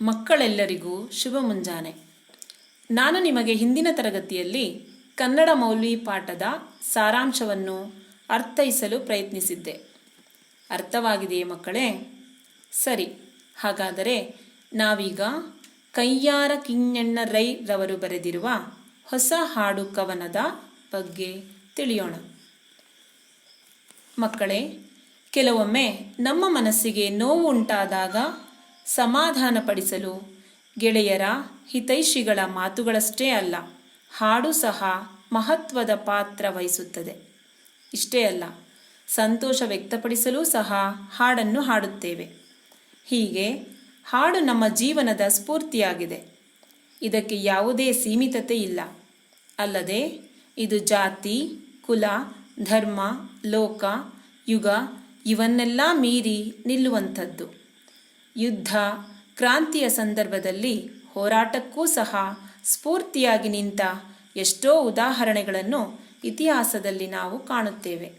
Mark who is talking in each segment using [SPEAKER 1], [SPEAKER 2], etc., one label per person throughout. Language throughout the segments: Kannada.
[SPEAKER 1] ಮಕ್ಕಳೆಲ್ಲರಿಗೂ ಶುಭ ಮುಂಜಾನೆ. ನಾನು ನಿಮಗೆ ಹಿಂದಿನ ತರಗತಿಯಲ್ಲಿ ಕನ್ನಡ ಮೌಲ್ವಿ ಪಾಠದ ಸಾರಾಂಶವನ್ನು ಅರ್ಥೈಸಲು ಪ್ರಯತ್ನಿಸಿದ್ದೆ. ಅರ್ಥವಾಗಿದೆಯೇ ಮಕ್ಕಳೇ? ಸರಿ, ಹಾಗಾದರೆ ನಾವೀಗ ಕೈಯಾರ ಕಿಂಗಣ್ಣ ರೈ ರವರು ಬರೆದಿರುವ ಹೊಸ ಹಾಡು ಕವನದ ಬಗ್ಗೆ ತಿಳಿಯೋಣ. ಮಕ್ಕಳೇ, ಕೆಲವೊಮ್ಮೆ ನಮ್ಮ ಮನಸ್ಸಿಗೆ ನೋವು ಉಂಟಾದಾಗ ಸಮಾಧಾನಪಡಿಸಲು ಗೆಳೆಯರ ಹಿತೈಷಿಗಳ ಮಾತುಗಳಷ್ಟೇ ಅಲ್ಲ, ಹಾಡು ಸಹ ಮಹತ್ವದ ಪಾತ್ರ ವಹಿಸುತ್ತದೆ. ಇಷ್ಟೇ ಅಲ್ಲ, ಸಂತೋಷ ವ್ಯಕ್ತಪಡಿಸಲು ಸಹ ಹಾಡನ್ನು ಹಾಡುತ್ತೇವೆ. ಹೀಗೆ ಹಾಡು ನಮ್ಮ ಜೀವನದ ಸ್ಫೂರ್ತಿಯಾಗಿದೆ. ಇದಕ್ಕೆ ಯಾವುದೇ ಸೀಮಿತತೆ ಇಲ್ಲ. ಅಲ್ಲದೆ ಇದು ಜಾತಿ, ಕುಲ, ಧರ್ಮ, ಲೋಕ, ಯುಗ ಇವನ್ನೆಲ್ಲ ಮೀರಿ ನಿಲ್ಲುವಂಥದ್ದು. ಯುದ್ಧ, ಕ್ರಾಂತಿಯ ಸಂದರ್ಭದಲ್ಲಿ ಹೋರಾಟಕ್ಕೂ ಸಹ ಸ್ಫೂರ್ತಿಯಾಗಿ ನಿಂತ ಎಷ್ಟೋ ಉದಾಹರಣೆಗಳನ್ನು ಇತಿಹಾಸದಲ್ಲಿ ನಾವು ಕಾಣುತ್ತೇವೆ.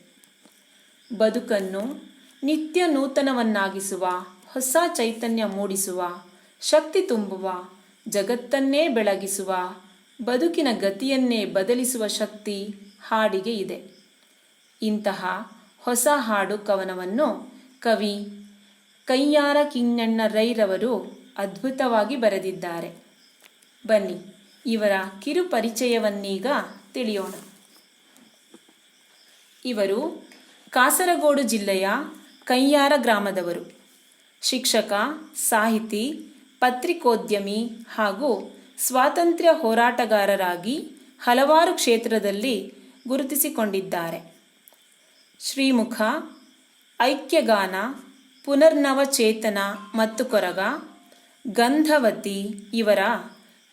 [SPEAKER 1] ಬದುಕನ್ನು ನಿತ್ಯ ನೂತನವನ್ನಾಗಿಸುವ ಹೊಸ ಚೈತನ್ಯ ಮೂಡಿಸುವ, ಶಕ್ತಿ ತುಂಬುವ, ಜಗತ್ತನ್ನೇ ಬೆಳಗಿಸುವ, ಬದುಕಿನ ಗತಿಯನ್ನೇ ಬದಲಿಸುವ ಶಕ್ತಿ ಹಾಡಿಗೆ ಇದೆ. ಇಂತಹ ಹೊಸ ಹಾಡು ಕವನವನ್ನು ಕವಿ ಕಯ್ಯಾರ ಕಿಂಗಣ್ಣ ರೈರವರು ಅದ್ಭುತವಾಗಿ ಬರೆದಿದ್ದಾರೆ. ಬನ್ನಿ, ಇವರ ಕಿರು ಪರಿಚಯವನ್ನೀಗ ತಿಳಿಯೋಣ. ಇವರು ಕಾಸರಗೋಡು ಜಿಲ್ಲೆಯ ಕೈಯಾರ ಗ್ರಾಮದವರು. ಶಿಕ್ಷಕ, ಸಾಹಿತಿ, ಪತ್ರಿಕೋದ್ಯಮಿ ಹಾಗೂ ಸ್ವಾತಂತ್ರ್ಯ ಹೋರಾಟಗಾರರಾಗಿ ಹಲವಾರು ಕ್ಷೇತ್ರದಲ್ಲಿ ಗುರುತಿಸಿಕೊಂಡಿದ್ದಾರೆ. ಶ್ರೀಮುಖ, ಐಕ್ಯಗಾನ ಪುನರ್ನವಚೇತನ ಮತ್ತು ಕೊರಗ, ಗಂಧವತಿ ಇವರ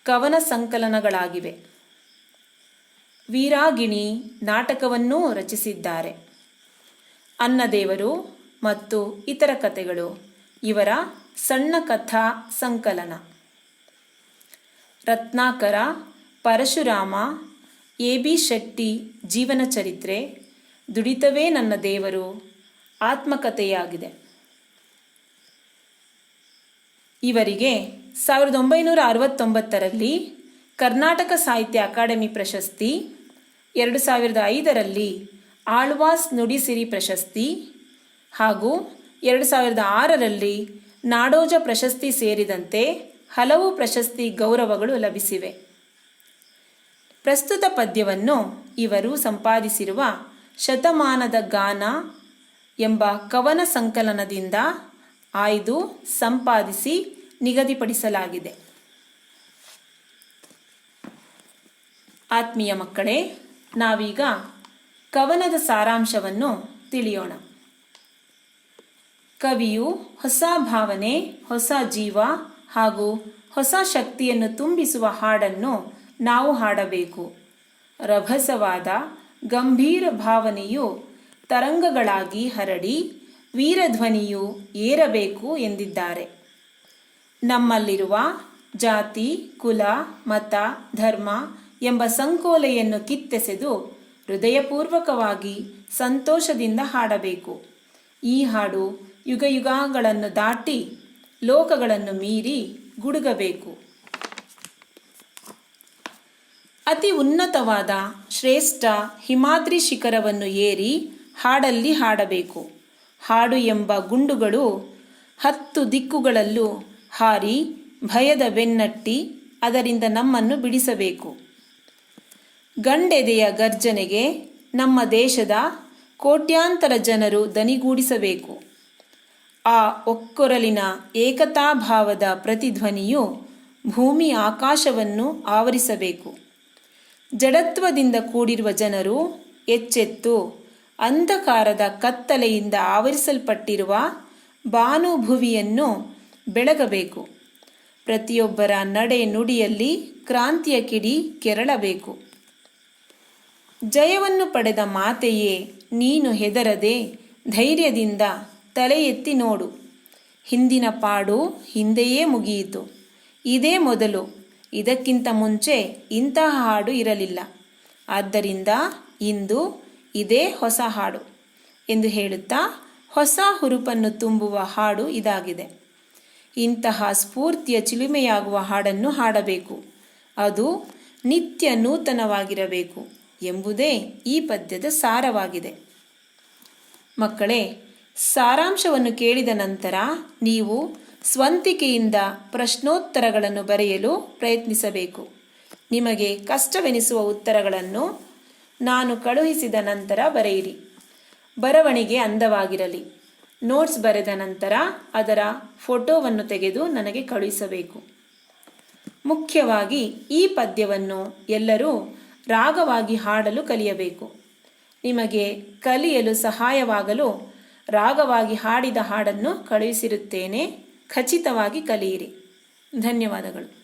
[SPEAKER 1] ಕವನ ಸಂಕಲನಗಳಾಗಿವೆ ವೀರಾಗಿಣಿ ನಾಟಕವನ್ನೂ ರಚಿಸಿದ್ದಾರೆ. ಅನ್ನದೇವರು ಮತ್ತು ಇತರ ಕಥೆಗಳು ಇವರ ಸಣ್ಣ ಕಥಾ ಸಂಕಲನ. ರತ್ನಾಕರ, ಪರಶುರಾಮ, ಎ ಬಿ ಶೆಟ್ಟಿ ಜೀವನ ಚರಿತ್ರೆ ದುಡಿತವೇ ನನ್ನ ದೇವರು ಆತ್ಮಕಥೆಯಾಗಿದೆ. ಇವರಿಗೆ ಸಾವಿರದ ಒಂಬೈನೂರ ಅರವತ್ತೊಂಬತ್ತರಲ್ಲಿ ಕರ್ನಾಟಕ ಸಾಹಿತ್ಯ ಅಕಾಡೆಮಿ ಪ್ರಶಸ್ತಿ, ಎರಡು ಸಾವಿರದ ಐದರಲ್ಲಿ ಆಳ್ವಾಸ್ ನುಡಿಸಿರಿ ಪ್ರಶಸ್ತಿ ಹಾಗೂ ಎರಡು ಸಾವಿರದ ಆರರಲ್ಲಿ ನಾಡೋಜ ಪ್ರಶಸ್ತಿ ಸೇರಿದಂತೆ ಹಲವು ಪ್ರಶಸ್ತಿ ಗೌರವಗಳು ಲಭಿಸಿವೆ. ಪ್ರಸ್ತುತ ಪದ್ಯವನ್ನು ಇವರು ಸಂಪಾದಿಸಿರುವ ಶತಮಾನದ ಗಾನ ಎಂಬ ಕವನ ಸಂಕಲನದಿಂದ ಆಯ್ದು ಸಂಪಾದಿಸಿ ನಿಗದಿಪಡಿಸಲಾಗಿದೆ. ಆತ್ಮೀಯ ಮಕ್ಕಳೇ, ನಾವೀಗ ಕವನದ ಸಾರಾಂಶವನ್ನು ತಿಳಿಯೋಣ. ಕವಿಯು ಹೊಸ ಭಾವನೆ, ಹೊಸ ಜೀವ ಹಾಗೂ ಹೊಸ ಶಕ್ತಿಯನ್ನು ತುಂಬಿಸುವ ಹಾಡನ್ನು ನಾವು ಹಾಡಬೇಕು. ರಭಸವಾದ, ಗಂಭೀರ ಭಾವನೆಯು ತರಂಗಗಳಾಗಿ ಹರಡಿ ವೀರಧ್ವನಿಯು ಏರಬೇಕು ಎಂದಿದ್ದಾರೆ. ನಮ್ಮಲ್ಲಿರುವ ಜಾತಿ, ಕುಲ, ಮತ, ಧರ್ಮ ಎಂಬ ಸಂಕೋಲೆಯನ್ನು ಕಿತ್ತೆಸೆದು ಹೃದಯಪೂರ್ವಕವಾಗಿ ಸಂತೋಷದಿಂದ ಹಾಡಬೇಕು. ಈ ಹಾಡು ಯುಗಯುಗಗಳನ್ನು ದಾಟಿ ಲೋಕಗಳನ್ನು ಮೀರಿ ಗುಡುಗಬೇಕು. ಅತಿ ಉನ್ನತವಾದ ಶ್ರೇಷ್ಠ ಹಿಮಾದ್ರಿ ಶಿಖರವನ್ನು ಏರಿ ಹಾಡಲ್ಲಿ ಹಾಡಬೇಕು. ಹಾಡು ಎಂಬ ಗುಂಡುಗಳು ಹತ್ತು ದಿಕ್ಕುಗಳಲ್ಲೂ ಹಾರಿ ಭಯದ ಬೆನ್ನಟ್ಟಿ ಅದರಿಂದ ನಮ್ಮನ್ನು ಬಿಡಿಸಬೇಕು. ಗಂಡೆದೆಯ ಗರ್ಜನೆಗೆ ನಮ್ಮ ದೇಶದ ಕೋಟ್ಯಾಂತರ ಜನರು ದನಿಗೂಡಿಸಬೇಕು. ಆ ಒಕ್ಕೊರಲಿನ ಏಕತಾಭಾವದ ಪ್ರತಿಧ್ವನಿಯು ಭೂಮಿ ಆಕಾಶವನ್ನು ಆವರಿಸಬೇಕು. ಜಡತ್ವದಿಂದ ಕೂಡಿರುವ ಜನರು ಎಚ್ಚೆತ್ತು ಅಂಧಕಾರದ ಕತ್ತಲೆಯಿಂದ ಆವರಿಸಲ್ಪಟ್ಟಿರುವ ಭಾನುಭುವಿಯನ್ನು ಬೆಳಗಬೇಕು. ಪ್ರತಿಯೊಬ್ಬರ ನಡೆ ನುಡಿಯಲ್ಲಿ ಕ್ರಾಂತಿಯ ಕಿಡಿ ಕೆರಳಬೇಕು. ಜಯವನ್ನು ಪಡೆದ ಮಾತೆಯೇ, ನೀನು ಹೆದರದೆ ಧೈರ್ಯದಿಂದ ತಲೆ ಎತ್ತಿ ನೋಡು. ಹಿಂದಿನ ಪಾಡು ಹಿಂದೆಯೇ ಮುಗಿಯಿತು. ಇದೇ ಮೊದಲು. ಇದಕ್ಕಿಂತ ಮುಂಚೆ ಇಂತಹ ಹಾಡು ಇರಲಿಲ್ಲ. ಆದ್ದರಿಂದ ಇಂದು ಇದೇ ಹೊಸ ಹಾಡು ಎಂದು ಹೇಳುತ್ತಾ ಹೊಸ ಹುರುಪನ್ನು ತುಂಬುವ ಹಾಡು ಇದಾಗಿದೆ. ಇಂತಹ ಸ್ಫೂರ್ತಿಯ ಚಿಲುಮೆಯಾಗುವ ಹಾಡನ್ನು ಹಾಡಬೇಕು. ಅದು ನಿತ್ಯ ನೂತನವಾಗಿರಬೇಕು ಎಂಬುದೇ ಈ ಪದ್ಯದ ಸಾರವಾಗಿದೆ. ಮಕ್ಕಳೇ, ಸಾರಾಂಶವನ್ನು ಕೇಳಿದ ನಂತರ ನೀವು ಸ್ವಂತಿಕೆಯಿಂದ ಪ್ರಶ್ನೋತ್ತರಗಳನ್ನು ಬರೆಯಲು ಪ್ರಯತ್ನಿಸಬೇಕು. ನಿಮಗೆ ಕಷ್ಟವೆನಿಸುವ ಉತ್ತರಗಳನ್ನು ನಾನು ಕಳುಹಿಸಿದ ನಂತರ ಬರೆಯಿರಿ. ಬರವಣಿಗೆ ಅಂದವಾಗಿರಲಿ. ನೋಟ್ಸ್ ಬರೆದ ನಂತರ ಅದರ ಫೋಟೋವನ್ನು ತೆಗೆದು ನನಗೆ ಕಳುಹಿಸಬೇಕು. ಮುಖ್ಯವಾಗಿ ಈ ಪದ್ಯವನ್ನು ಎಲ್ಲರೂ ರಾಗವಾಗಿ ಹಾಡಲು ಕಲಿಯಬೇಕು. ನಿಮಗೆ ಕಲಿಯಲು ಸಹಾಯವಾಗಲು ರಾಗವಾಗಿ ಹಾಡಿದ ಹಾಡನ್ನು ಕಳುಹಿಸಿರುತ್ತೇನೆ. ಖಚಿತವಾಗಿ ಕಲಿಯಿರಿ. ಧನ್ಯವಾದಗಳು.